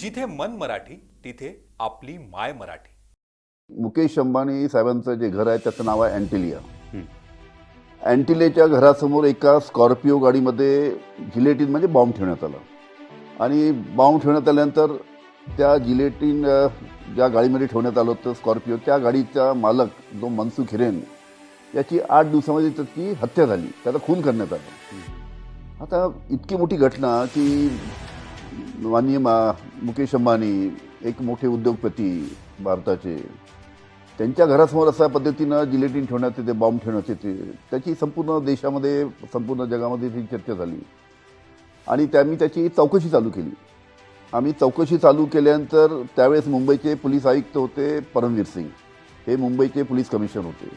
जिथे मन मराठी तिथे आपली माय मराठी. मुकेश अंबानी साहेबांचं जे घर आहे त्याचं नाव आहे अँटिलिया. अँटिलेच्या घरासमोर एका स्कॉर्पिओ गाडीमध्ये जिलेटिन म्हणजे बॉम्ब ठेवण्यात आला. आणि बॉम्ब ठेवण्यात आल्यानंतर त्या जिलेटिन ज्या गाडीमध्ये ठेवण्यात आलं होतं स्कॉर्पिओ त्या गाडीचा मालक जो मनसुख हिरेन याची आठ दिवसामध्ये त्याची हत्या झाली. त्याचा खून करण्यात आला. आता इतकी मोठी घटना की माननीय मा मुकेश अंबानी एक मोठे उद्योगपती भारताचे त्यांच्या घरासमोर अशा पद्धतीनं जिलेटिन ठेवण्यात येते बॉम्ब ठेवण्यात येते त्याची संपूर्ण देशामध्ये संपूर्ण जगामध्ये ती चर्चा झाली. आणि त्या मी त्याची चौकशी चालू केली. आम्ही चौकशी चालू केल्यानंतर त्यावेळेस मुंबईचे पोलीस आयुक्त होते परमवीर सिंग. हे मुंबईचे पोलीस कमिशनर होते.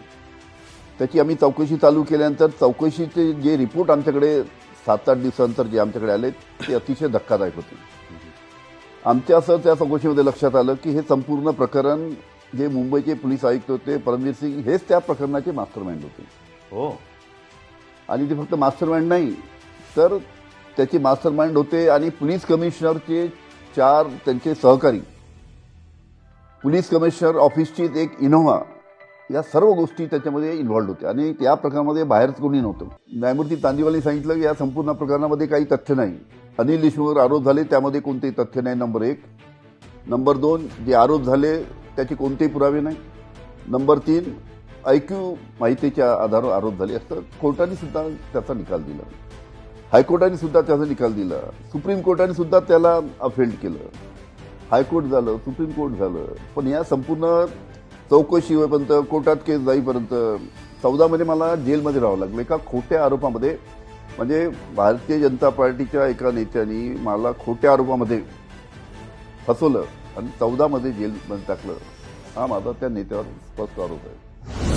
त्याची आम्ही चौकशी चालू केल्यानंतर चौकशीचे जे रिपोर्ट आमच्याकडे सात आठ दिवसानंतर जे आमच्याकडे आले ते अतिशय धक्कादायक होते. आमच्या असं त्या चौकशीमध्ये लक्षात आलं की हे संपूर्ण प्रकरण जे मुंबईचे पोलीस आयुक्त होते परमवीर सिंग हेच त्या प्रकरणाचे मास्टर माइंड होते. हो. आणि ते फक्त मास्टर माइंड नाही तर त्याचे मास्टर माइंड होते आणि पोलीस कमिशनरचे चार त्यांचे सहकारी पोलीस कमिशनर ऑफिसची एक इनोव्हा या सर्व गोष्टी त्याच्यामध्ये इन्व्हॉल्ड होत्या. आणि त्या प्रकरणामध्ये बाहेरच कोणी नव्हतं. न्यायमूर्ती तांदीवाली सांगितलं की या संपूर्ण प्रकरणामध्ये काही तथ्य नाही. अनिल देशमुखवर आरोप झाले त्यामध्ये कोणतेही तथ्य नाही नंबर एक. नंबर दोन जे आरोप झाले त्याचे कोणतेही पुरावे नाही. नंबर तीन ऐक्यू माहितीच्या आधारावर आरोप झाले असं कोर्टाने सुद्धा त्याचा निकाल दिला. हायकोर्टाने सुद्धा त्याचा निकाल दिला. सुप्रीम कोर्टाने सुद्धा त्याला अफेल्ड केलं. हायकोर्ट झालं सुप्रीम कोर्ट झालं. पण या संपूर्ण चौकशी होईपर्यंत कोर्टात केस जाईपर्यंत चौदामध्ये मला जेलमध्ये राहावं लागलं. एका खोट्या आरोपामध्ये म्हणजे भारतीय जनता पार्टीच्या एका नेत्यानी मला खोट्या आरोपामध्ये फसवलं आणि चौदामध्ये जेलमध्ये टाकलं. हा माझा त्या नेत्यावर स्पष्ट आरोप आहे.